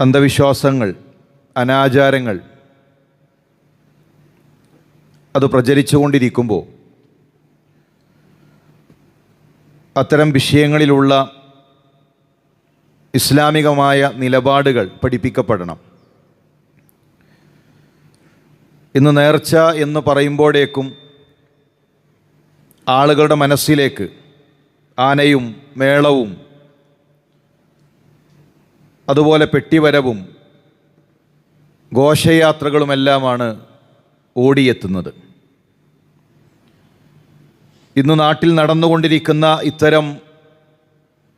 അന്ധവിശ്വാസങ്ങൾ അനാചാരങ്ങൾ അത് പ്രചരിച്ചുകൊണ്ടിരിക്കുമ്പോൾ അത്തരം വിഷയങ്ങളിലുള്ള ഇസ്ലാമികമായ നിലപാടുകൾ പഠിപ്പിക്കപ്പെടണം. ഇന്ന് നേർച്ച എന്ന് പറയുമ്പോഴേക്കും ആളുകളുടെ മനസ്സിലേക്ക് ആനയും മേളവും അതുപോലെ പെട്ടിവരവും ഘോഷയാത്രകളുമെല്ലാമാണ് ഓടിയെത്തുന്നത്. ഇന്ന് നാട്ടിൽ നടന്നുകൊണ്ടിരിക്കുന്ന ഇത്തരം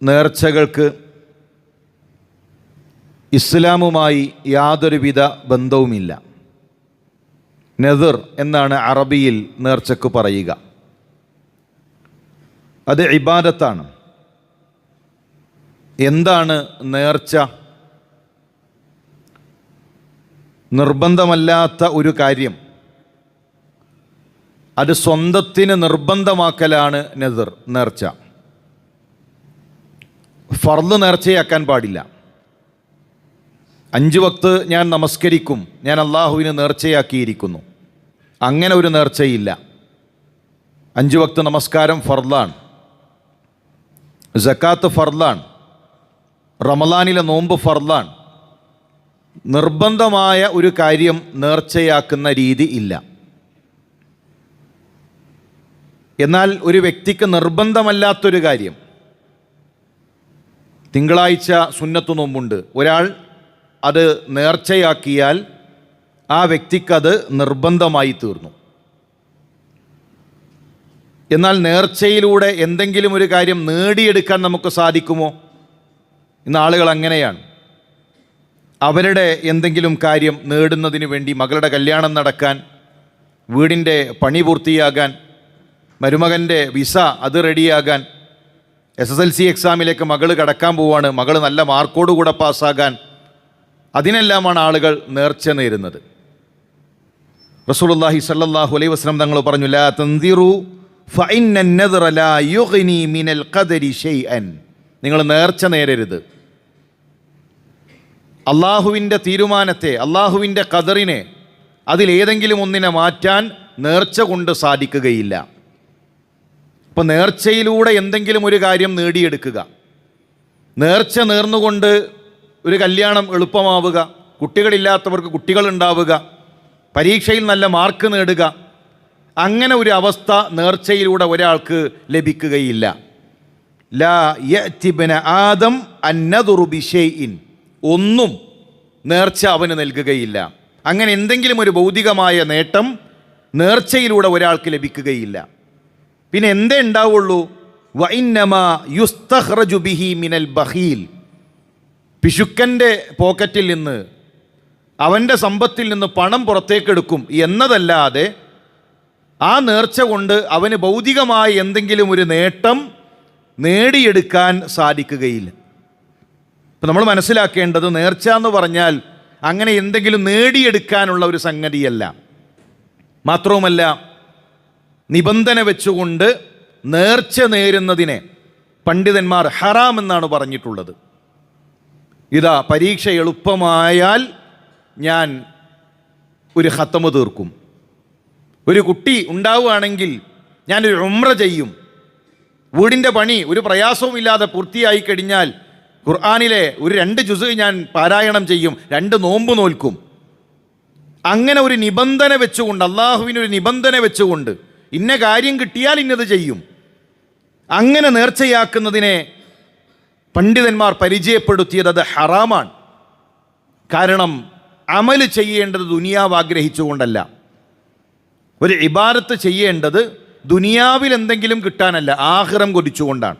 നേർച്ചകൾക്ക് ഇസ്ലാമുമായി യാതൊരുവിധ ബന്ധവുമില്ല. നെതിർ എന്നാണ് അറബിയിൽ നേർച്ചക്ക് പറയുക. അത് ഇബാദത്താണ്. എന്താണ് നേർച്ച? നിർബന്ധമല്ലാത്ത ഒരു കാര്യം. അത് സ്വന്തത്തിന് നിർബന്ധമാക്കലാണ് നെതിർ നേർച്ച. ഫർദ് നേർച്ചയാക്കാൻ പാടില്ല. അഞ്ച് വക്ത് ഞാൻ നമസ്കരിക്കും ഞാൻ അള്ളാഹുവിന് നേർച്ചയാക്കിയിരിക്കുന്നു. അങ്ങനെ ഒരു നേർച്ചയില്ല. അഞ്ച് വക്ത് നമസ്കാരം ഫർദാണ്. ജക്കാത്ത് ഫർദാണ്. റമലാനിലെ നോമ്പ് ഫർദാണ്. നിർബന്ധമായ ഒരു കാര്യം നേർച്ചയാക്കുന്ന രീതി ഇല്ല. എന്നാൽ ഒരു വ്യക്തിക്ക് നിർബന്ധമല്ലാത്തൊരു കാര്യം. തിങ്കളാഴ്ച സുന്നത്തു നോമ്പുണ്ട്. ഒരാൾ അത് നേർച്ചയാക്കിയാൽ ആ വ്യക്തിക്കത് നിർബന്ധമായി തീർന്നു. എന്നാൽ നേർച്ചയിലൂടെ എന്തെങ്കിലും ഒരു കാര്യം നേടിയെടുക്കാൻ നമുക്ക് സാധിക്കുമോ? ഇന്ന് ആളുകൾ അങ്ങനെയാണ്. അവരുടെ എന്തെങ്കിലും കാര്യം നേടുന്നതിന് വേണ്ടി മകളുടെ കല്യാണം നടക്കാൻ വീടിന്റെ പണി പൂർത്തിയാകാൻ മരുമകന്റെ വിസ അത് റെഡിയാകാൻ എസ് എസ് എൽ സി എക്സാമിലേക്ക് മകൾ കടക്കാൻ പോവാണ് മകൾ നല്ല മാർക്കോടുകൂടെ പാസ്സാകാൻ അതിനെല്ലാമാണ് ആളുകൾ നേർച്ച നേരുന്നത്. റസൂലുള്ളാഹി സല്ലല്ലാഹു അലൈഹി വസല്ലം തങ്ങൾ പറഞ്ഞു ലാ തന്തിറു ഫൈൻ മിനൽ നിങ്ങൾ നേർച്ച നേരരുത്. അള്ളാഹുവിന്റെ തീരുമാനത്തെ അള്ളാഹുവിന്റെ കതറിനെ അതിലേതെങ്കിലും ഒന്നിനെ മാറ്റാൻ നേർച്ച കൊണ്ട് സാധിക്കുകയില്ല. അപ്പോൾ നേർച്ചയിലൂടെ എന്തെങ്കിലും ഒരു കാര്യം നേടിയെടുക്കുക. നേർച്ച നേർന്നുകൊണ്ട് ഒരു കല്യാണം എളുപ്പമാവുക കുട്ടികളില്ലാത്തവർക്ക് കുട്ടികൾ ഉണ്ടാവുക പരീക്ഷയിൽ നല്ല മാർക്ക് നേടുക അങ്ങനെ ഒരു അവസ്ഥ നേർച്ചയിലൂടെ ഒരാൾക്ക് ലഭിക്കുകയില്ല. ലാ യഅ്തിബ്ന ആദം അന്നദുറു ബിഷൈഇൻ. ഒന്നും നേർച്ച അവന് നൽകുകയില്ല. അങ്ങനെ എന്തെങ്കിലും ഒരു ഭൗതികമായ നേട്ടം നേർച്ചയിലൂടെ ഒരാൾക്ക് ലഭിക്കുകയില്ല. പിന്നെ എന്തേ ഉണ്ടാവുള്ളൂ? വൈന്നമ യുസ്തഹ്റജു ബിഹി മിനൽ ബഹീൽ പിശുക്കന്റെ പോക്കറ്റിൽ നിന്ന് അവന്റെ സമ്പത്തിൽ നിന്ന് പണം പുറത്തേക്കെടുക്കും എന്നതല്ലാതെ ആ നേർച്ച കൊണ്ട് അവന് ഭൗതികമായ എന്തെങ്കിലും ഒരു നേട്ടം നേടിയെടുക്കാൻ സാധിക്കുകയില്ല. ഇപ്പം നമ്മൾ മനസ്സിലാക്കേണ്ടത് നേർച്ച എന്ന് പറഞ്ഞാൽ അങ്ങനെ എന്തെങ്കിലും നേടിയെടുക്കാനുള്ള ഒരു സംഗതിയല്ല. മാത്രവുമല്ല നിബന്ധന വെച്ചുകൊണ്ട് നേർച്ച നേരുന്നതിനെ പണ്ഡിതന്മാർ ഹറാം എന്നാണ് പറഞ്ഞിട്ടുള്ളത്. ഇതാ പരീക്ഷ എളുപ്പമായാൽ ഞാൻ ഒരു ഹത്തമ തീർക്കും. ഒരു കുട്ടി ഉണ്ടാവുകയാണെങ്കിൽ ഞാനൊരു ഉമ്ര ചെയ്യും. വീടിന്റെ പണി ഒരു പ്രയാസവും ഇല്ലാതെ പൂർത്തിയായി കഴിഞ്ഞാൽ ഖുർആാനിലെ ഒരു രണ്ട് ജുസ് ഞാൻ പാരായണം ചെയ്യും രണ്ട് നോമ്പ് നോൽക്കും. അങ്ങനെ ഒരു നിബന്ധന വെച്ചുകൊണ്ട് അള്ളാഹുവിനൊരു നിബന്ധന വെച്ചുകൊണ്ട് ഇന്ന കാര്യം കിട്ടിയാൽ ഇന്നത് ചെയ്യും. അങ്ങനെ നേർച്ചയാക്കുന്നതിനെ പണ്ഡിതന്മാർ പരിചയപ്പെടുത്തിയത് അത് ഹറാമാണ്. കാരണം അമൽ ചെയ്യേണ്ടത് ദുനിയാവ് ആഗ്രഹിച്ചുകൊണ്ടല്ല. ഒരു ഇബാരത്ത് ചെയ്യേണ്ടത് ദുനിയാവിൽ എന്തെങ്കിലും കിട്ടാനല്ല ആഹ്റം കൊതിച്ചുകൊണ്ടാണ്.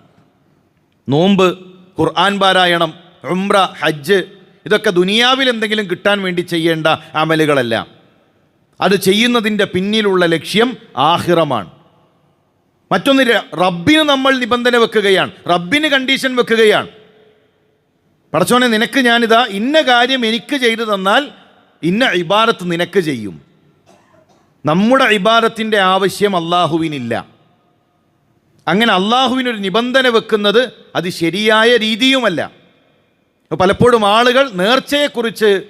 നോമ്പ് ഖുർആൻ പാരായണം ഉംറ ഹജ്ജ് ഇതൊക്കെ ദുനിയാവിൽ എന്തെങ്കിലും കിട്ടാൻ വേണ്ടി ചെയ്യേണ്ട അമലുകളല്ല. അത് ചെയ്യുന്നതിന്റെ പിന്നിലുള്ള ലക്ഷ്യം ആഹിറമാണ്. മറ്റൊന്ന് റബ്ബിന് നമ്മൾ നിബന്ധന വെക്കുകയാണ്. റബ്ബിന് കണ്ടീഷൻ വെക്കുകയാണ്. പടച്ചോനെ നിനക്ക് ഞാനിതാ ഇന്ന കാര്യം എനിക്ക് ചെയ്തു തന്നാൽ ഇന്ന ഇബാരത്ത് നിനക്ക് ചെയ്യും. നമ്മുടെ ഇബാദത്തിന്റെ ആവശ്യം അള്ളാഹുവിനില്ല അങ്ങനെ അള്ളാഹുവിനൊരു നിബന്ധന വെക്കുന്നത് അത് ശരിയായ രീതിയുമല്ല. പലപ്പോഴും ആളുകൾ നേർച്ചയെക്കുറിച്ച്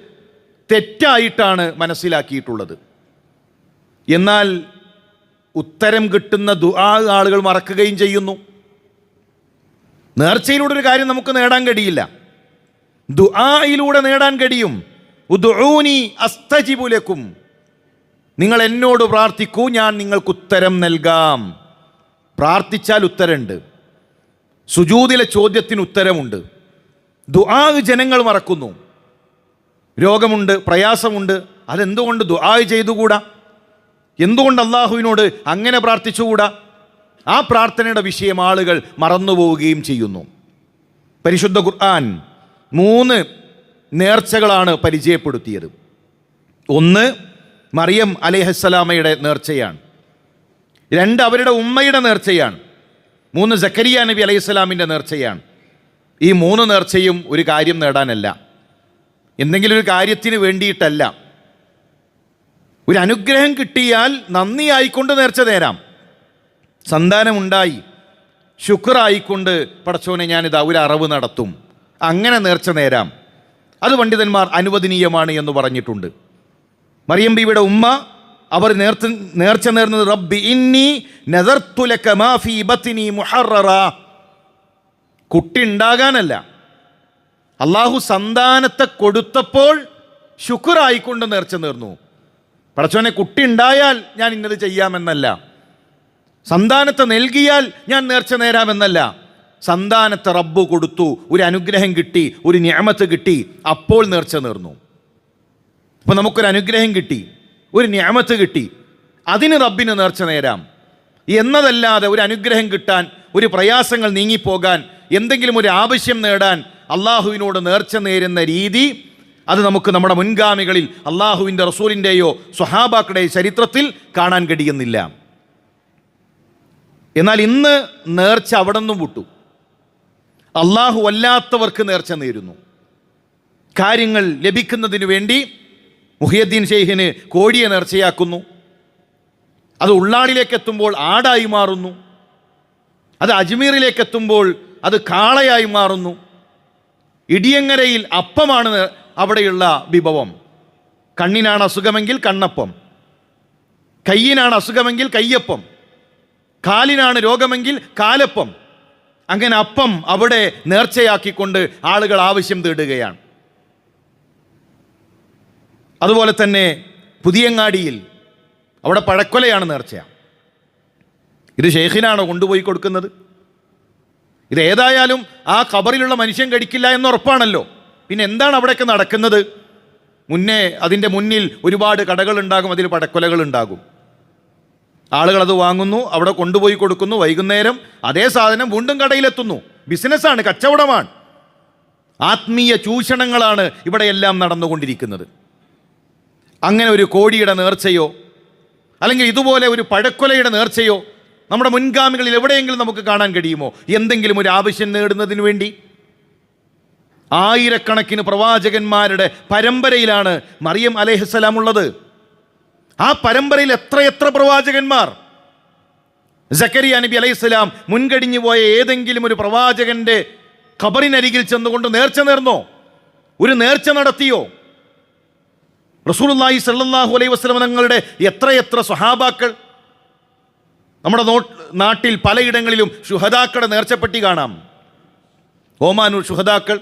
തെറ്റായിട്ടാണ് മനസ്സിലാക്കിയിട്ടുള്ളത്. എന്നാൽ ഉത്തരം കിട്ടുന്ന ദുആ ആളുകൾ മറക്കുകയും ചെയ്യുന്നു. നേർച്ചയിലൂടെ ഒരു കാര്യം നമുക്ക് നേടാൻ കഴിയില്ല. ദുആയിലൂടെ നേടാൻ കഴിയും. ഉദ്ഊനി അസ്തജിബുലക്കും. നിങ്ങൾ എന്നോട് പ്രാർത്ഥിക്കൂ ഞാൻ നിങ്ങൾക്ക് ഉത്തരം നൽകാം. പ്രാർത്ഥിച്ചാൽ ഉത്തരമുണ്ട്. സുജൂതിലെ ചോദ്യത്തിന് ഉത്തരമുണ്ട്. ദുആ ജനങ്ങൾ മറക്കുന്നു. രോഗമുണ്ട് പ്രയാസമുണ്ട്. അതെന്തുകൊണ്ട് ദുആ ചെയ്തുകൂടാ? എന്തുകൊണ്ട് അള്ളാഹുവിനോട് അങ്ങനെ പ്രാർത്ഥിച്ചുകൂടാ? ആ പ്രാർത്ഥനയുടെ വിഷയം ആളുകൾ മറന്നുപോവുകയും ചെയ്യുന്നു. പരിശുദ്ധ ഖുർആൻ മൂന്ന് നേർച്ചകളാണ് പരിചയപ്പെടുത്തിയത്. ഒന്ന് മറിയം അലേഹസ്സലാമയുടെ നേർച്ചയാണ്. രണ്ട് അവരുടെ ഉമ്മയുടെ നേർച്ചയാണ്. മൂന്ന് സക്കരിയ നബി അലൈഹിസ്സലാമിന്റെ നേർച്ചയാണ്. ഈ മൂന്ന് നേർച്ചയും ഒരു കാര്യം നേടാനല്ല. എന്തെങ്കിലും ഒരു കാര്യത്തിന് വേണ്ടിയിട്ടല്ല. ഒരു അനുഗ്രഹം കിട്ടിയാൽ നന്ദി ആയിക്കൊണ്ട് നേർച്ച നേരാം. സന്താനമുണ്ടായി. ശുക്രായിക്കൊണ്ട് പടച്ചോനെ ഞാനിതാ ഒരു അറവ് നടത്തും. അങ്ങനെ നേർച്ച നേരാം. അത് പണ്ഡിതന്മാർ അനുവദനീയമാണ് എന്ന് പറഞ്ഞിട്ടുണ്ട്. മറിയം ഉമ്മ അവർ നേർച്ച നേർച്ച നേർന്നത് റബ്ബി ഇന്നി നെതർത്തുലക്ക മാഫി ബത്തിനി മുഹററ. കുട്ടി ഉണ്ടാകാനല്ല. അള്ളാഹു സന്താനത്തെ കൊടുത്തപ്പോൾ ശുക്രായിക്കൊണ്ട് നേർച്ച നേർന്നു. പടച്ചോനെ കുട്ടി ഉണ്ടായാൽ ഞാൻ ഇന്നത് ചെയ്യാമെന്നല്ല. സന്താനത്തെ നൽകിയാൽ ഞാൻ നേർച്ച നേരാമെന്നല്ല. സന്താനത്തെ റബ്ബ് കൊടുത്തു ഒരു അനുഗ്രഹം കിട്ടി ഒരു ഞാമത്ത് കിട്ടി അപ്പോൾ നേർച്ച നേർന്നു. അപ്പോൾ നമുക്കൊരു അനുഗ്രഹം കിട്ടി. ഒരു ഞാമത്ത് കിട്ടി. അതിന് റബ്ബിന് നേർച്ച നേരാം. എന്നതല്ലാതെ ഒരു അനുഗ്രഹം കിട്ടാൻ ഒരു പ്രയാസങ്ങൾ നീങ്ങിപ്പോകാൻ എന്തെങ്കിലും ഒരു ആവശ്യം നേടാൻ അള്ളാഹുവിനോട് നേർച്ച നേരുന്ന രീതി അത് നമുക്ക് നമ്മുടെ മുൻഗാമികളിൽ അള്ളാഹുവിന്റെ റസൂലിന്റെയോ സ്വഹാബാക്കളുടെയോ ചരിത്രത്തിൽ കാണാൻ കഴിയുന്നില്ല. എന്നാൽ ഇന്ന് നേർച്ച അവിടെ നിന്നും വിട്ടു. അള്ളാഹു അല്ലാത്തവർക്ക് നേർച്ച നേരുന്നു. കാര്യങ്ങൾ ലഭിക്കുന്നതിന് വേണ്ടി മുഹിയദ്ദീൻ ഷെയ്ഖിന് കോഴിയെ നേർച്ചയാക്കുന്നു. അത് ഉള്ളാടിലേക്ക് എത്തുമ്പോൾ ആടായി മാറുന്നു. അത് അജ്മീറിലേക്ക് എത്തുമ്പോൾ അത് കാളയായി മാറുന്നു. ഇടിയങ്ങരയിൽ അപ്പമാണ് അവിടെയുള്ള വിഭവം. കണ്ണിനാണ് അസുഖമെങ്കിൽ കണ്ണപ്പം. കയ്യിനാണ് അസുഖമെങ്കിൽ കയ്യപ്പം. കാലിനാണ് രോഗമെങ്കിൽ കാലപ്പം. അങ്ങനെ അപ്പം അവിടെ നേർച്ചയാക്കിക്കൊണ്ട് ആളുകൾ ആവശ്യം തേടുകയാണ്. അതുപോലെ തന്നെ പുതിയങ്ങാടിയിൽ അവിടെ പഴക്കൊലയാണ് നേർച്ച ഇത് ഷെയ്ഖിനാണോ കൊണ്ടുപോയി കൊടുക്കുന്നത്? ഇത് ഏതായാലും ആ ഖബറിലുള്ള മനുഷ്യൻ കടിക്കില്ല എന്ന് ഉറപ്പാണല്ലോ. പിന്നെ എന്താണ് അവിടെയൊക്കെ നടക്കുന്നത്? മുന്നേ അതിന്റെ മുന്നിൽ ഒരുപാട് കടകളുണ്ടാകും അതിൽ പടക്കൊലകൾ ഉണ്ടാകും. ആളുകൾ അത് വാങ്ങുന്നു അവിടെ കൊണ്ടുപോയി കൊടുക്കുന്നു വൈകുന്നേരം അതേ സാധനം വീണ്ടും കടയിലെത്തുന്നു. ബിസിനസ്സാണ് കച്ചവടമാണ്. ആത്മീയ ചൂഷണങ്ങളാണ് ഇവിടെയെല്ലാം നടന്നുകൊണ്ടിരിക്കുന്നത്. അങ്ങനെ ഒരു കോടിയുടെ നേർച്ചയോ അല്ലെങ്കിൽ ഇതുപോലെ ഒരു പഴക്കൊലയുടെ നേർച്ചയോ നമ്മുടെ മുൻഗാമികളിൽ എവിടെയെങ്കിലും നമുക്ക് കാണാൻ കഴിയുമോ? എന്തെങ്കിലും ഒരു ആവശ്യം നേടുന്നതിന് വേണ്ടി? ആയിരക്കണക്കിന് പ്രവാചകന്മാരുടെ പരമ്പരയിലാണ് മറിയം അലേഹസ്സലാം ഉള്ളത്. ആ പരമ്പരയിൽ എത്രയെത്ര പ്രവാചകന്മാർ? സക്കരിയ നബി അലൈഹിസ്സലാം മുൻകടിഞ്ഞു പോയ ഏതെങ്കിലും ഒരു പ്രവാചകന്റെ ഖബറിനരികിൽ ചെന്നുകൊണ്ട് നേർച്ച നേർന്നോ? ഒരു നേർച്ച നടത്തിയോ? റസൂലുള്ളാഹി സല്ലാഹു അലൈഹി വസ്ലമനങ്ങളുടെ എത്രയെത്ര സ്വഹാബാക്കൾ നമ്മുടെ നാട്ടിൽ പലയിടങ്ങളിലും ശുഹദാക്കളുടെ നേർച്ചപ്പെട്ടി കാണാം. ഓമാനൂർ ശുഹദാക്കൾ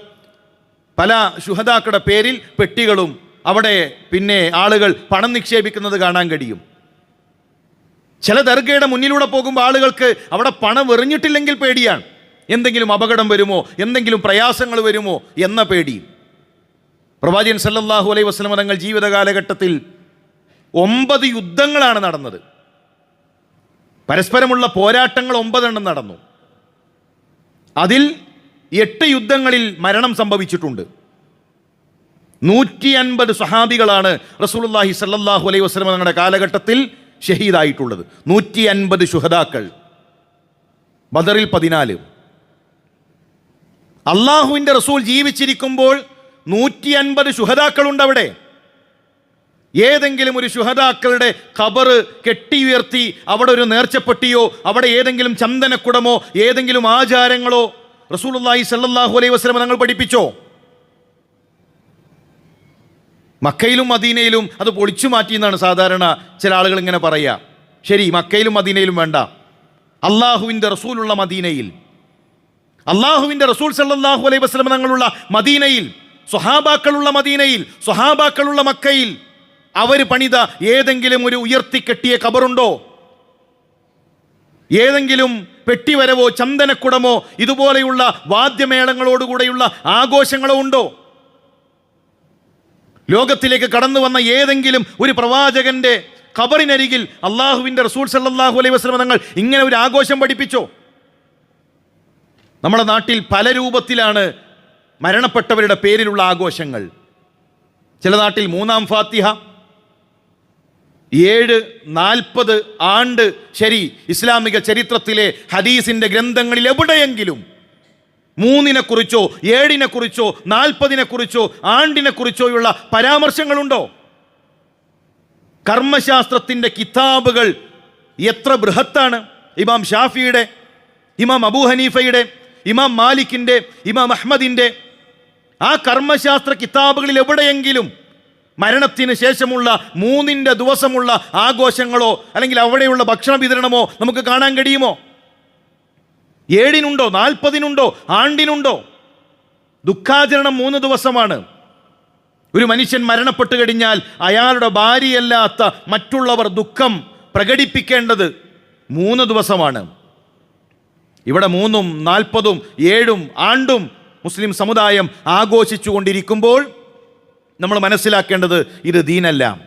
പല ശുഹദാക്കളുടെ പേരിൽ പെട്ടികളും അവിടെ പിന്നെ ആളുകൾ പണം നിക്ഷേപിക്കുന്നത് കാണാൻ കഴിയും. ചില ദർഗയുടെ മുന്നിലൂടെ പോകുമ്പോൾ ആളുകൾക്ക് അവിടെ പണം എറിഞ്ഞിട്ടില്ലെങ്കിൽ പേടിയാണ്. എന്തെങ്കിലും അപകടം വരുമോ? എന്തെങ്കിലും പ്രയാസങ്ങൾ വരുമോ? എന്ന പേടി പ്രവാചകൻ സല്ലല്ലാഹു അലൈഹി വസല്ലം തങ്ങൾ ജീവിത കാലഘട്ടത്തിൽ ഒമ്പത് യുദ്ധങ്ങളാണ് നടന്നത്. പരസ്പരമുള്ള പോരാട്ടങ്ങൾ ഒമ്പതെണ്ണം നടന്നു. അതിൽ എട്ട് യുദ്ധങ്ങളിൽ മരണം സംഭവിച്ചിട്ടുണ്ട്. നൂറ്റി അൻപത് സഹാബികളാണ് റസൂലുള്ളാഹി സല്ലാഹു അലൈഹി വസല്ലം തങ്ങളുടെ കാലഘട്ടത്തിൽ ഷഹീദായിട്ടുള്ളത്. നൂറ്റി അൻപത് ശുഹദാക്കൾ. ബദറിൽ പതിനാല്. അള്ളാഹുവിന്റെ റസൂൽ ജീവിച്ചിരിക്കുമ്പോൾ നൂറ്റി അൻപത് ശുഹതാക്കളുണ്ട് അവിടെ ഏതെങ്കിലും ഒരു ശുഹതാക്കളുടെ ഖബറ് കെട്ടി ഉയർത്തി അവിടെ ഒരു നേർച്ചപ്പെട്ടിയോ അവിടെ ഏതെങ്കിലും ചന്ദനക്കുടമോ ഏതെങ്കിലും ആചാരങ്ങളോ റസൂലുള്ളാഹി സല്ലല്ലാഹു അലൈഹി വസല്ലം തങ്ങൾ പഠിപ്പിച്ചോ? മക്കയിലും മദീനയിലും അത് പൊളിച്ചു മാറ്റി എന്നാണ് സാധാരണ ചില ആളുകൾ ഇങ്ങനെ പറയുക ശരി മക്കയിലും മദീനയിലും വേണ്ട. അള്ളാഹുവിന്റെ റസൂലുള്ള മദീനയിൽ. അള്ളാഹുവിന്റെ റസൂൽ സല്ലാഹു അലൈഹി വസല്ലം തങ്ങളുള്ള മദീനയിൽ. സ്വഹാബാക്കളുള്ള മദീനയിൽ സ്വഹാബാക്കളുള്ള മക്കയിൽ അവർ പണിത ഏതെങ്കിലും ഒരു ഉയർത്തിക്കെട്ടിയ കബറുണ്ടോ ഏതെങ്കിലും പെട്ടിവരവോ ചന്ദനക്കുടമോ ഇതുപോലെയുള്ള വാദ്യമേളങ്ങളോടുകൂടെയുള്ള ആഘോഷങ്ങളോ ഉണ്ടോ? ലോകത്തിലേക്ക് കടന്നു വന്ന ഏതെങ്കിലും ഒരു പ്രവാചകന്റെ ഖബറിനരികിൽ അള്ളാഹുവിന്റെ റസൂൽ സല്ലാഹു അലൈഹി വസല്ലം തങ്ങൾ ഇങ്ങനെ ഒരു ആഘോഷം പഠിപ്പിച്ചോ? നമ്മുടെ നാട്ടിൽ പല രൂപത്തിലാണ് മരണപ്പെട്ടവരുടെ പേരിലുള്ള ആഘോഷങ്ങൾ. ചില നാട്ടിൽ മൂന്നാം ഫാത്തിഹ ഏഴ് നാൽപ്പത് ആണ്ട് ശരി ഇസ്ലാമിക ചരിത്രത്തിലെ ഹദീസിന്റെ ഗ്രന്ഥങ്ങളിൽ എവിടെയെങ്കിലും മൂന്നിനെക്കുറിച്ചോ ഏഴിനെക്കുറിച്ചോ നാൽപ്പതിനെക്കുറിച്ചോ ആണ്ടിനെക്കുറിച്ചോയുള്ള പരാമർശങ്ങളുണ്ടോ? കർമ്മശാസ്ത്രത്തിന്റെ കിതാബുകൾ എത്ര ബൃഹത്താണ്? ഇമാം ഷാഫിയുടെ ഇമാം അബൂ ഹനീഫയുടെ ഇമാം മാലിക്കിന്റെ ഇമാം അഹ്മദിന്റെ ആ കർമ്മശാസ്ത്ര കിതാബുകളിൽ എവിടെയെങ്കിലും മരണത്തിന് ശേഷമുള്ള മൂന്നിന്റെ ദിവസമുള്ള ആഘോഷങ്ങളോ അല്ലെങ്കിൽ അവിടെയുള്ള ഭക്ഷണ വിതരണമോ നമുക്ക് കാണാൻ കഴിയുമോ? ഏഴിനുണ്ടോ? നാൽപ്പതിനുണ്ടോ? ആണ്ടിനുണ്ടോ? ദുഃഖാചരണം മൂന്ന് ദിവസമാണ്. ഒരു മനുഷ്യൻ മരണപ്പെട്ടു കഴിഞ്ഞാൽ അയാളുടെ ഭാര്യയല്ലാത്ത മറ്റുള്ളവർ ദുഃഖം പ്രകടിപ്പിക്കേണ്ടത് മൂന്ന് ദിവസമാണ്. ഇവിടെ മൂന്നും നാൽപ്പതും ഏഴും ആണ്ടും മുസ്ലിം സമുദായം ആഘോഷിച്ചു കൊണ്ടിരിക്കുമ്പോൾ നമ്മൾ മനസ്സിലാക്കേണ്ടത് ഇത് ദീനല്ല.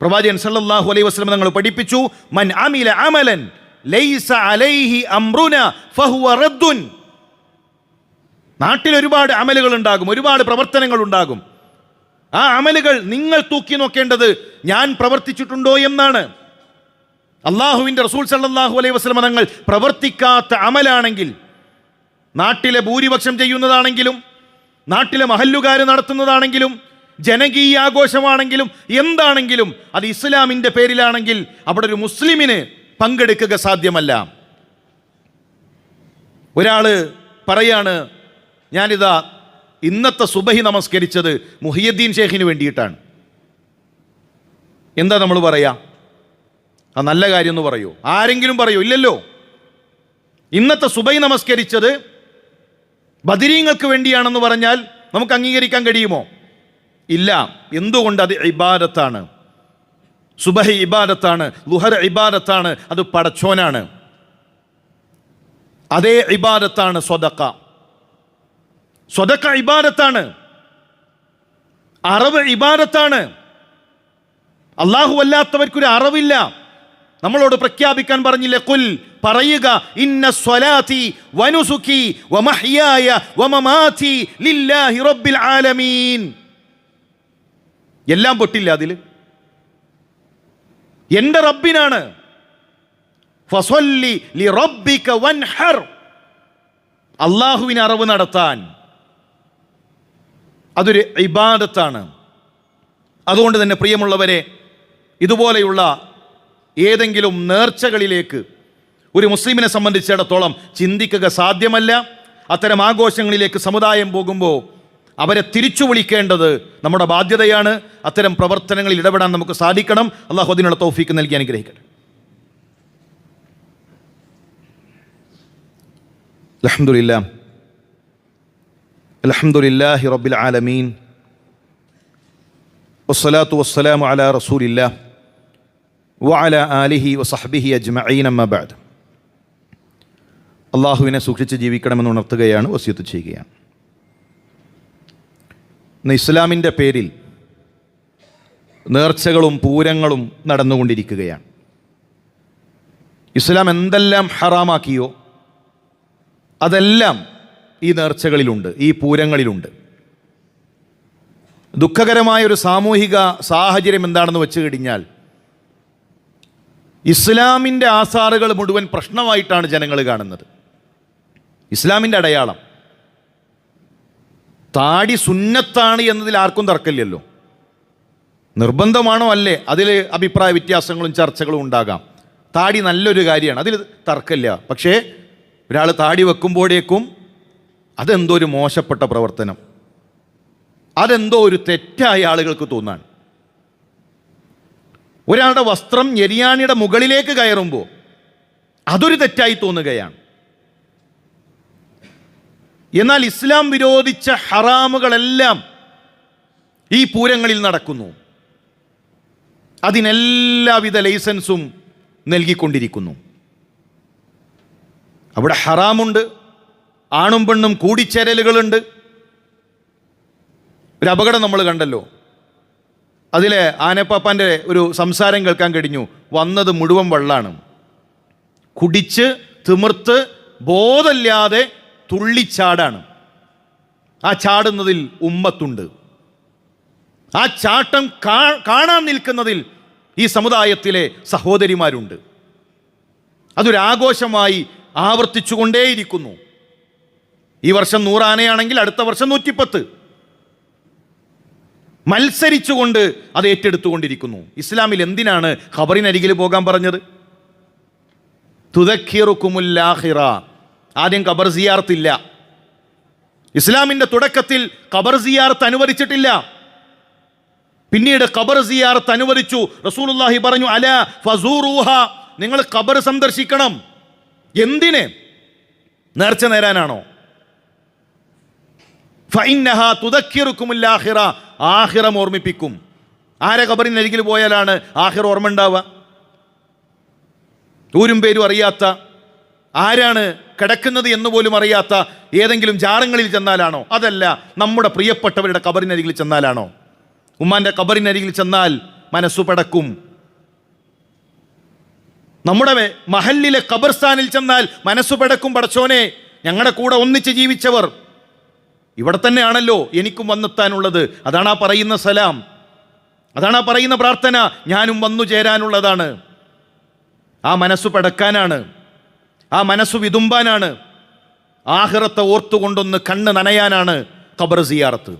പ്രവാചകൻ സല്ലല്ലാഹു അലൈഹി വസല്ലം തങ്ങൾ പഠിപ്പിച്ചു മൻ അമില അമലൻ ലൈസ അലൈഹി അംറുന ഫഹുവ റദ്ദുൻ. നാട്ടിൽ ഒരുപാട് അമലുകൾ ഉണ്ടാകും ഒരുപാട് പ്രവർത്തനങ്ങൾ ഉണ്ടാകും. ആ അമലുകൾ നിങ്ങൾ തൂക്കി നോക്കേണ്ടത് ഞാൻ പ്രവർത്തിച്ചിട്ടുണ്ടോ എന്നാണ്. അള്ളാഹുവിന്റെ റസൂൽ സല്ലാഹു അലൈഹി വസല്ലം തങ്ങൾ പ്രവർത്തിക്കാത്ത അമലാണെങ്കിൽ നാട്ടിലെ ഭൂരിപക്ഷം ചെയ്യുന്നതാണെങ്കിലും നാട്ടിലെ മഹല്ലുകാർ നടത്തുന്നതാണെങ്കിലും ജനകീയ ആഘോഷമാണെങ്കിലും എന്താണെങ്കിലും അത് ഇസ്ലാമിന്റെ പേരിലാണെങ്കിൽ അവിടെ ഒരു മുസ്ലിമിന് പങ്കെടുക്കുക സാധ്യമല്ല. ഒരാൾ പറയാണ് ഞാനിതാ ഇന്നത്തെ സുബഹി നമസ്കരിച്ചത് മുഹിയുദ്ദീൻ ഷേഖിന് വേണ്ടിയിട്ടാണ്. എന്താ നമ്മൾ പറയാ? ആ നല്ല കാര്യം എന്ന് പറയൂ? ആരെങ്കിലും പറയൂ? ഇല്ലല്ലോ. ഇന്നത്തെ സുബൈ നമസ്കരിച്ചത് ബദിരീങ്ങൾക്ക് വേണ്ടിയാണെന്ന് പറഞ്ഞാൽ നമുക്ക് അംഗീകരിക്കാൻ കഴിയുമോ? ഇല്ല. എന്തുകൊണ്ട് അത് ഇബാദത്താണ്? സുബഹി ഇബാദത്താണ് ലുഹർ ഇബാദത്താണ് അത് പടച്ചോനാണ്. അതേ ഇബാദത്താണ് സ്വതക്ക സ്വതക്ക ഇബാദത്താണ്. അറവ് ഇബാദത്താണ്. അള്ളാഹു അല്ലാത്തവർക്കൊരു അറിവില്ല. നമ്മളോട് പ്രഖ്യാപിക്കാൻ പറഞ്ഞില്ലേ? കുൽ പറയുക ഇന്ന സ്വലാത്തി വനുസുഖി വമഹ്യായ വമമാതി ലില്ലാഹി റബ്ബിൽ ആലമീൻ. എല്ലാം പൊട്ടില്ല അതിൽ എന്റെ റബ്ബിനാണ്. ഫസൊല്ലി ലി റബ്ബിക വൻഹർ. അള്ളാഹുവിന് അറിവ് നടത്താൻ. അതൊരു ഇബാദത്താണ്. അതുകൊണ്ട് തന്നെ പ്രിയമുള്ളവരെ ഇതുപോലെയുള്ള ഏതെങ്കിലും നേർച്ചകളിലേക്ക് ഒരു മുസ്ലിമിനെ സംബന്ധിച്ചിടത്തോളം ചിന്തിക്കുക സാധ്യമല്ല. അത്തരം ആഘോഷങ്ങളിലേക്ക് സമുദായം പോകുമ്പോൾ അവരെ തിരിച്ചു വിളിക്കേണ്ടത് നമ്മുടെ ബാധ്യതയാണ്. അത്തരം പ്രവർത്തനങ്ങളിൽ ഇടപെടാൻ നമുക്ക് സാധിക്കണം. അള്ളാഹു അതിനുള്ള തൗഫീക്ക് നൽകി അനുഗ്രഹിക്കട്ടെ. അലഹമുല്ല അലഹമുല്ലാഹി റബ്ബിൽ ആലമീൻ. വസ്സലാത്തു വസ്സലാമു അലാ റസൂലില്ലാ വഅല ആലിഹി വസഹ്ബിഹി അജ്മഈൻ അമ്മബാദ് അള്ളാഹുവിനെ സൂക്ഷിച്ച് ജീവിക്കണമെന്ന് ഉണർത്തുകയാണ് വസ്യത്ത് ചെയ്യുകയാണ്. ഇന്ന് ഇസ്ലാമിന്റെ പേരിൽ നേർച്ചകളും പൂരങ്ങളും നടന്നുകൊണ്ടിരിക്കുകയാണ്. ഇസ്ലാം എന്തെല്ലാം ഹറാമാക്കിയോ അതെല്ലാം ഈ നേർച്ചകളിലുണ്ട് ഈ പൂരങ്ങളിലുണ്ട്. ദുഃഖകരമായ ഒരു സാമൂഹിക സാഹചര്യം എന്താണെന്ന് വെച്ച് കഴിഞ്ഞാൽ ഇസ്ലാമിന്റെ ആസാറുകൾ മുഴുവൻ പ്രശ്നമായിട്ടാണ് ജനങ്ങൾ കാണുന്നത്. ഇസ്ലാമിന്റെ അടയാളം. താടി സുന്നത്താണ് എന്നതിൽ ആർക്കും തർക്കമില്ലല്ലോ. നിർബന്ധമാണോ അല്ലേ? അതിൽ അഭിപ്രായ വ്യത്യാസങ്ങളും ചർച്ചകളും ഉണ്ടാകാം. താടി നല്ലൊരു കാര്യമാണ്. അതിൽ തർക്കമില്ല. പക്ഷേ ഒരാൾ താടി വെക്കുമ്പോഴേക്കും അതെന്തോ ഒരു മോശപ്പെട്ട പ്രവർത്തനം. അതെന്തോ ഒരു തെറ്റായ ആളുകൾക്ക് തോന്നാണ് ഒരാളുടെ വസ്ത്രം ഞെരിയാണിയുടെ മുകളിലേക്ക് കയറുമ്പോൾ അതൊരു തെറ്റായി തോന്നുകയാണ്. എന്നാൽ ഇസ്ലാം വിരോധിച്ച ഹറാമുകളെല്ലാം ഈ പൂരങ്ങളിൽ നടക്കുന്നു. അതിനെല്ലാവിധ ലൈസൻസും നൽകിക്കൊണ്ടിരിക്കുന്നു. അവിടെ ഹറാമുണ്ട് ആണും പെണ്ണും കൂടിച്ചേരലുകളുണ്ട്. ഒരു അപകടം നമ്മൾ കണ്ടല്ലോ. അതിലെ ആനപ്പാപ്പാന്റെ ഒരു സംസാരം കേൾക്കാൻ കഴിഞ്ഞു. വന്നത് മുഴുവൻ വെള്ളമാണ് കുടിച്ച് തിമിർത്ത് ബോധമില്ലാതെ തുള്ളിച്ചാടാണ്. ആ ചാടുന്നതിൽ ഉമ്മത്തുണ്ട്. ആ ചാട്ടം കാണാൻ നിൽക്കുന്നതിൽ ഈ സമുദായത്തിലെ സഹോദരിമാരുണ്ട്. അതൊരാഘോഷമായി ആവർത്തിച്ചുകൊണ്ടേയിരിക്കുന്നു. ഈ വർഷം നൂറാനയാണെങ്കിൽ അടുത്ത വർഷം നൂറ്റിപ്പത്ത്. മത്സരിച്ചുകൊണ്ട് അത് ഏറ്റെടുത്തുകൊണ്ടിരിക്കുന്നു. ഇസ്ലാമിൽ എന്തിനാണ് ഖബറിനരികിൽ പോകാൻ പറഞ്ഞത്? തുതഖീറുക്കുമുല്ലാഹിറ ആദ്യം ഖബർ സിയാർത്തില്ല ഇസ്ലാമിന്റെ തുടക്കത്തിൽ ഖബർ സിയാർത്ത് അനുവദിച്ചിട്ടില്ല. പിന്നീട് ഖബർ സിയാർത്ത് അനുവദിച്ചു. റസൂലുള്ളാഹി പറഞ്ഞു അല ഫസൂറൂഹ. നിങ്ങൾ ഖബർ സന്ദർശിക്കണം. എന്തിന്? നേർച്ച നേരാനാണോ? ഫൈനഹ തുതക്കിറുക്കുമില്ല ആഹിറ ഓർമ്മിപ്പിക്കും. ആരെ ഖബറിനരികിൽ പോയാലാണ് ആഹിർ ഓർമ്മ ഉണ്ടാവുക? ഊരും പേരും അറിയാത്ത ആരാണ് കിടക്കുന്നത് എന്ന് പോലും അറിയാത്ത ഏതെങ്കിലും ജാറങ്ങളിൽ ചെന്നാലാണോ? അതല്ല നമ്മുടെ പ്രിയപ്പെട്ടവരുടെ കബറിനരികിൽ ചെന്നാലാണോ? ഉമ്മാന്റെ കബറിനരികിൽ ചെന്നാൽ മനസ്സു പടക്കും. നമ്മുടെ മഹല്ലിലെ കബർസ്ഥാനിൽ ചെന്നാൽ മനസ്സു പടക്കും പടച്ചോനെ. ഞങ്ങളുടെ കൂടെ ഒന്നിച്ച് ജീവിച്ചവർ ഇവിടെ തന്നെയാണല്ലോ എനിക്കും വന്നെത്താനുള്ളത്. അതാണ് ആ പറയുന്ന സലാം. അതാണ് ആ പറയുന്ന പ്രാർത്ഥന. ഞാനും വന്നു ചേരാനുള്ളതാണ്. ആ മനസ്സ് പടക്കാനാണ്. ആ മനസ്സ് വിതുമ്പാനാണ്. ആഹ്റത്തെ ഓർത്തുകൊണ്ടൊന്ന് കണ്ണ് നനയാനാണ് ഖബർ സിയാറത്ത്.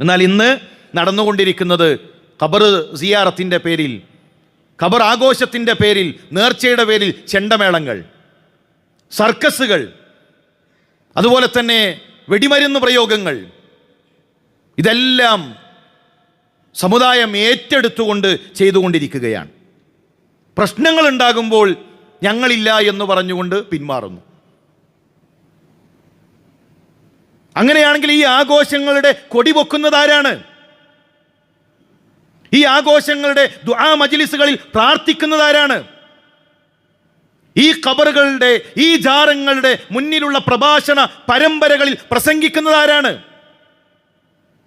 എന്നാൽ ഇന്ന് നടന്നുകൊണ്ടിരിക്കുന്നത് ഖബർ സിയാറത്തിന്റെ പേരിൽ ഖബർ ആഘോഷത്തിന്റെ പേരിൽ നേർച്ചയുടെ പേരിൽ ചെണ്ടമേളങ്ങൾ സർക്കസുകൾ അതുപോലെ തന്നെ വെടിമരുന്ന് പ്രയോഗങ്ങൾ. ഇതെല്ലാം സമുദായം ഏറ്റെടുത്തുകൊണ്ട് ചെയ്തുകൊണ്ടിരിക്കുകയാണ്. പ്രശ്നങ്ങൾ ഉണ്ടാകുമ്പോൾ ഞങ്ങളില്ല എന്ന് പറഞ്ഞുകൊണ്ട് പിന്മാറുന്നു. അങ്ങനെയാണെങ്കിൽ ഈ ആഘോഷങ്ങളുടെ കൊടി പൊക്കുന്നത് ആരാണ്? ഈ ആഘോഷങ്ങളുടെ ദുആ മജിലിസുകളിൽ പ്രാർത്ഥിക്കുന്നത് ആരാണ്? ഈ കബറുകളുടെ ഈ ജാരങ്ങളുടെ മുന്നിലുള്ള പ്രഭാഷണ പരമ്പരകളിൽ പ്രസംഗിക്കുന്നത് ആരാണ്?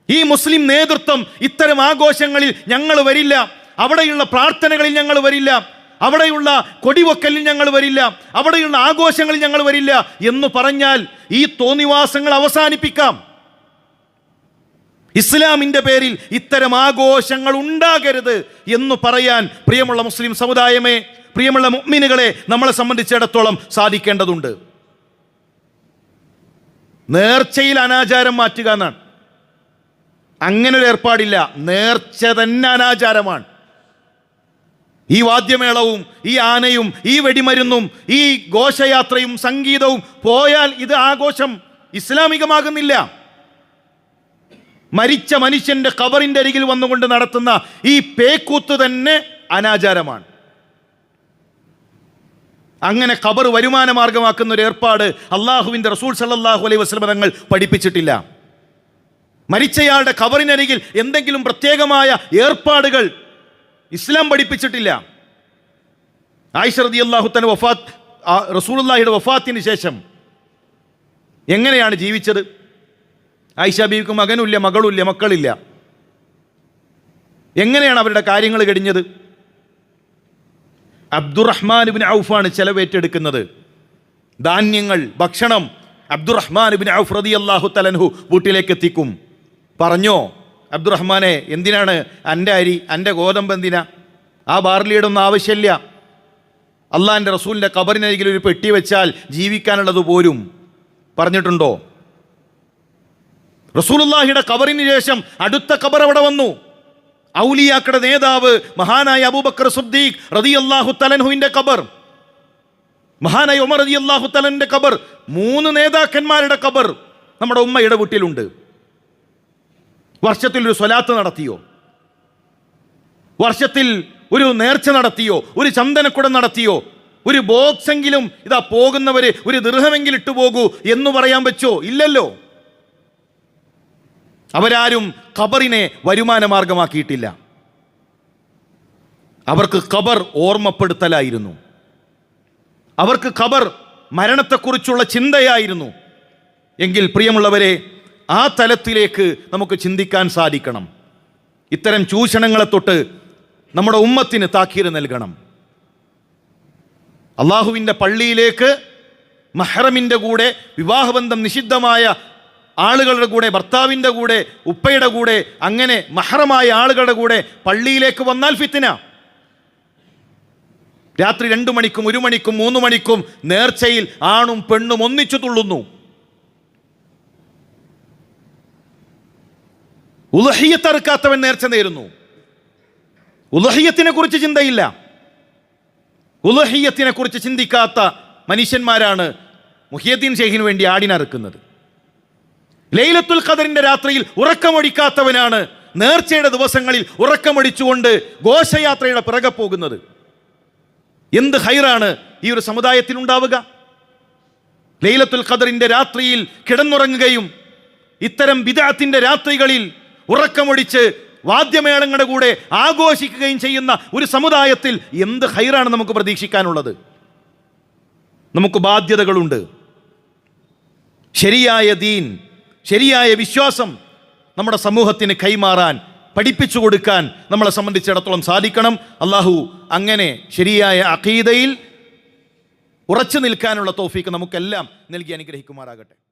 ഈ മുസ്ലിം നേതൃത്വം ഇത്തരം ആഘോഷങ്ങളിൽ ഞങ്ങൾ വരില്ല. അവിടെയുള്ള പ്രാർത്ഥനകളിൽ ഞങ്ങൾ വരില്ല. അവിടെയുള്ള കൊടിവൊക്കലിൽ ഞങ്ങൾ വരില്ല. അവിടെയുള്ള ആഘോഷങ്ങളിൽ ഞങ്ങൾ വരില്ല എന്ന് പറഞ്ഞാൽ ഈ തോന്നിവാസങ്ങൾ അവസാനിപ്പിക്കാം. ഇസ്ലാമിന്റെ പേരിൽ ഇത്തരം ആഘോഷങ്ങൾ ഉണ്ടാകരുത് എന്ന് പറയാൻ പ്രിയമുള്ള മുസ്ലിം സമുദായമേ പ്രിയമുള്ള മുഅ്മിനുകളെ നമ്മളെ സംബന്ധിച്ചിടത്തോളം സാധിക്കേണ്ടതുണ്ട്. നേർച്ചയിൽ അനാചാരം മാറ്റുക എന്നാണ്. അങ്ങനെ ഒരു ഏർപ്പാടില്ല. നേർച്ച തന്നെ അനാചാരമാണ്. ഈ വാദ്യമേളവും ഈ ആനയും ഈ വെടിമരുന്നും ഈ ഘോഷയാത്രയും സംഗീതവും പോയാൽ ഇത് ആഘോഷം ഇസ്ലാമികമാകുന്നില്ല. മരിച്ച മനുഷ്യന്റെ കബറിന്റെ അരികിൽ വന്നുകൊണ്ട് നടത്തുന്ന ഈ പേക്കൂത്ത് തന്നെ അനാചാരമാണ്. അങ്ങനെ ഖബർ വരുമാന മാർഗമാക്കുന്ന ഒരു ഏർപ്പാട് അള്ളാഹുവിന്റെ റസൂൽ സല്ലാഹു അലൈഹി വസ്ലമ തങ്ങൾ പഠിപ്പിച്ചിട്ടില്ല. മരിച്ചയാളുടെ ഖബറിനരികിൽ എന്തെങ്കിലും പ്രത്യേകമായ ഏർപ്പാടുകൾ ഇസ്ലാം പഠിപ്പിച്ചിട്ടില്ല. ആയിഷ റതി തന്റെ വഫാത്ത് റസൂലുള്ളാഹിയുടെ വഫാത്തിന് ശേഷം എങ്ങനെയാണ് ജീവിച്ചത്? ആയിഷ ബീവിക്ക് മകനുമില്ല മകളുമില്ല മക്കളില്ല. എങ്ങനെയാണ് അവരുടെ കാര്യങ്ങൾ കഴിഞ്ഞത് അബ്ദുറഹ്മാൻ ബിൻ ഔഫാണ് ചെലവേറ്റെടുക്കുന്നത്. ധാന്യങ്ങൾ ഭക്ഷണം അബ്ദുറഹ്മാൻ ബിൻ ഔഫ് റതി അള്ളാഹു തലൻഹു വീട്ടിലേക്ക് എത്തിക്കും പറഞ്ഞോ അബ്ദുറഹ്മാനെ എന്തിനാണ് എന്റെ അരി എന്റെ ഗോതമ്പ് എന്തിനാ? ആ ബാർലിയുടെ ഒന്നും ആവശ്യമില്ല. അള്ളാഹിന്റെ റസൂലിന്റെ കബറിനരികിൽ ഒരു പെട്ടി വെച്ചാൽ ജീവിക്കാനുള്ളത് പോരും. പറഞ്ഞിട്ടുണ്ടോ? റസൂലുള്ളാഹിയുടെ കബറിന് ശേഷം അടുത്ത കബർ അവിടെ വന്നു. ഔലിയാക്കയുടെ നേതാവ് മഹാനായ അബൂബക്കർ സുദ്ദീഖ് റതി അള്ളാഹു തലൻഹുവിന്റെ കബർ മഹാനായ ഉമർ റതി അള്ളാഹു തലന്റെ കബർ മൂന്ന് നേതാക്കന്മാരുടെ കബർ നമ്മുടെ ഉമ്മയുടെ വീട്ടിലുണ്ട്. വർഷത്തിൽ ഒരു സ്വലാത്ത് നടത്തിയോ? വർഷത്തിൽ ഒരു നേർച്ച നടത്തിയോ? ഒരു ചന്ദനക്കുടം നടത്തിയോ? ഒരു ബോക്സെങ്കിലും ഇതാ പോകുന്നവര് ഒരു ദൃഹമെങ്കിലും ഇട്ടുപോകൂ എന്ന് പറയാൻ വെച്ചോ ഇല്ലല്ലോ. അവരാരും ഖബറിനെ വരുമാന മാർഗമാക്കിയിട്ടില്ല അവർക്ക് ഖബർ ഓർമ്മപ്പെടുത്തലായിരുന്നു. അവർക്ക് ഖബർ മരണത്തെക്കുറിച്ചുള്ള ചിന്തയായിരുന്നു. എങ്കിൽ പ്രിയമുള്ളവരെ ആ തലത്തിലേക്ക് നമുക്ക് ചിന്തിക്കാൻ സാധിക്കണം. ഇത്തരം ചൂഷണങ്ങളെ തൊട്ട് നമ്മുടെ ഉമ്മത്തിന് താക്കീര് നൽകണം. അള്ളാഹുവിന്റെ പള്ളിയിലേക്ക് മഹ്റമിന്റെ കൂടെ വിവാഹബന്ധം നിഷിദ്ധമായ ആളുകളുടെ കൂടെ ഭർത്താവിന്റെ കൂടെ ഉപ്പയുടെ കൂടെ അങ്ങനെ മഹറമായ ആളുകളുടെ കൂടെ പള്ളിയിലേക്ക് വന്നാൽ ഫിത്തിന രാത്രി രണ്ടു മണിക്കും ഒരു മണിക്കും മൂന്ന് മണിക്കും നേർച്ചയിൽ ആണും പെണ്ണും ഒന്നിച്ചു തുള്ളുന്നു. ഉലഹിയത്തറുക്കാത്തവൻ നേർച്ച നേരുന്നു. ഉലഹിയത്തിനെ കുറിച്ച് ചിന്തയില്ല. ഉലഹിയത്തിനെ കുറിച്ച് ചിന്തിക്കാത്ത മനുഷ്യന്മാരാണ് മുഹിയദ്ദീൻ ഷെയ്ഖിന് വേണ്ടി ആടിനറുക്കുന്നത്. ലൈലത്തുൽ ഖദറിന്റെ രാത്രിയിൽ ഉറക്കമൊടിക്കാത്തവനാണ് നേർച്ചയുടെ ദിവസങ്ങളിൽ ഉറക്കമൊടിച്ചുകൊണ്ട് ഘോഷയാത്രയുടെ പിറകെ പോകുന്നത്. എന്ത് ഹൈറാണ് ഈ ഒരു സമുദായത്തിൽ ഉണ്ടാവുക ലൈലത്തുൽ ഖദറിന്റെ രാത്രിയിൽ കിടന്നുറങ്ങുകയും ഇത്തരം വിദാത്തിന്റെ രാത്രികളിൽ ഉറക്കമൊടിച്ച് വാദ്യമേളങ്ങളുടെ കൂടെ ആഘോഷിക്കുകയും ചെയ്യുന്ന ഒരു സമുദായത്തിൽ എന്ത് ഹൈറാണ് നമുക്ക് പ്രതീക്ഷിക്കാനുള്ളത്? നമുക്ക് ബാധ്യതകളുണ്ട്. ശരിയായ ദീൻ ശരിയായ വിശ്വാസം നമ്മുടെ സമൂഹത്തിന് കൈമാറാൻ പഠിപ്പിച്ചു കൊടുക്കാൻ നമ്മളെ സംബന്ധിച്ചിടത്തോളം സാധിക്കണം. അള്ളാഹു അങ്ങനെ ശരിയായ അഖീദയിൽ ഉറച്ചു നിൽക്കാനുള്ള തോഫീക്ക് നമുക്കെല്ലാം നൽകി അനുഗ്രഹിക്കുമാറാകട്ടെ.